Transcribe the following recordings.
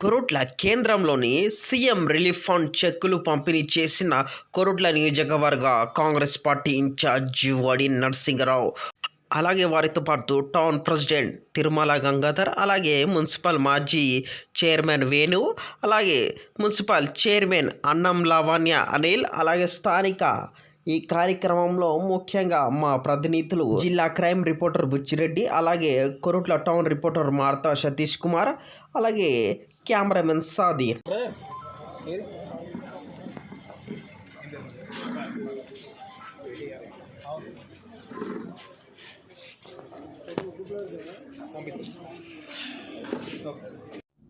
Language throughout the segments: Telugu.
కొరుట్ల కేంద్రంలోని సీఎం రిలీఫ్ ఫండ్ చెక్కులు పంపిణీ చేసిన కొరుట్ల నియోజకవర్గ కాంగ్రెస్ పార్టీ ఇన్ఛార్జ్ వడి నరసింహరావు. అలాగే వారితో పాటు టౌన్ ప్రెసిడెంట్ తిరుమల గంగాధర్ అలాగే మున్సిపల్ మాజీ చైర్మన్ వేణు అలాగే మున్సిపల్ చైర్మన్ అన్నం లావణ్య అనిల్ అలాగే స్థానిక ఈ కార్యక్రమంలో ముఖ్యంగా మా ప్రతినిధులు జిల్లా క్రైమ్ రిపోర్టర్ బుచ్చిరెడ్డి అలాగే కొరుట్ల టౌన్ రిపోర్టర్ మార్తా సతీష్ కుమార్ అలాగే కెమెరామెన్ సాది.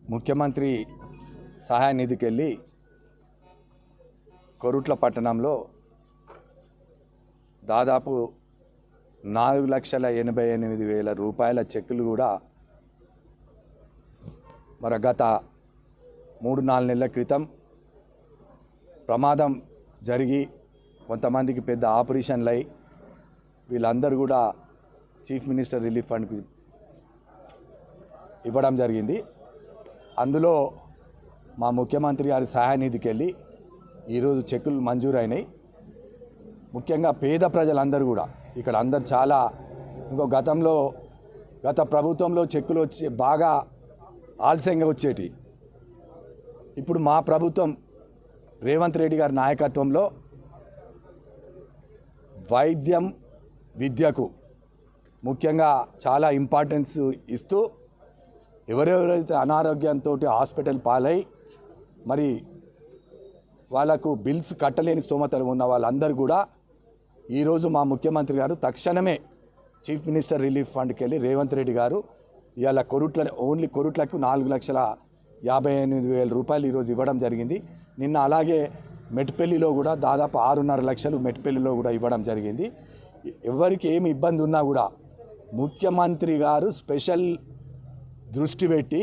ముఖ్యమంత్రి సహాయ నిధికి వెళ్ళి కొరుట్ల పట్టణంలో దాదాపు నాలుగు లక్షల ఎనభై ఎనిమిది వేల రూపాయల చెక్కులు కూడా మరి గత మూడు నాలుగు నెలల క్రితం ప్రమాదం జరిగి కొంతమందికి పెద్ద ఆపరేషన్లు అయి వీళ్ళందరూ కూడా చీఫ్ మినిస్టర్ రిలీఫ్ ఫండ్కి ఇవ్వడం జరిగింది. అందులో మా ముఖ్యమంత్రి గారి సహాయ నిధికి వెళ్ళి ఈరోజు చెక్కులు మంజూరైనాయి. ముఖ్యంగా పేద ప్రజలందరూ కూడా. ఇక్కడ అందరు చాలా ఇంకో గతంలో గత ప్రభుత్వంలో చెక్కులు వచ్చి బాగా ఆలస్యంగా వచ్చేటి. ఇప్పుడు మా ప్రభుత్వం రేవంత్ రెడ్డి గారి నాయకత్వంలో వైద్యం విద్యకు ముఖ్యంగా చాలా ఇంపార్టెన్స్ ఇస్తూ ఎవరెవరైతే అనారోగ్యంతో హాస్పిటల్ పాలై మరి వాళ్ళకు బిల్స్ కట్టలేని స్తోమతలు ఉన్న వాళ్ళందరూ కూడా ఈరోజు మా ముఖ్యమంత్రి గారు తక్షణమే చీఫ్ మినిస్టర్ రిలీఫ్ ఫండ్కి వెళ్ళి రేవంత్ రెడ్డి గారు ఇవాళ కొరుట్ల ఓన్లీ కొరుట్లకు నాలుగు లక్షల యాభై ఎనిమిది వేల రూపాయలు ఈరోజు ఇవ్వడం జరిగింది. నిన్న అలాగే మెట్పల్లిలో కూడా దాదాపు ఆరున్నర లక్షలు మెట్పల్లిలో కూడా ఇవ్వడం జరిగింది. ఎవరికి ఏమి ఇబ్బంది ఉన్నా కూడా ముఖ్యమంత్రి గారు స్పెషల్ దృష్టి పెట్టి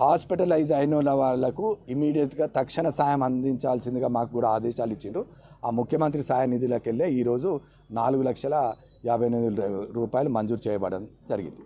హాస్పిటలైజ్ అయిన వాళ్ళకు ఇమీడియట్గా తక్షణ సాయం అందించాల్సిందిగా మాకు కూడా ఆదేశాలు ఇచ్చిండ్రు. ఆ ముఖ్యమంత్రి సాయ నిధులకు వెళ్ళే ఈరోజు నాలుగు లక్షల యాభై ఎనిమిది రూపాయలు మంజూరు చేయబడడం జరిగింది.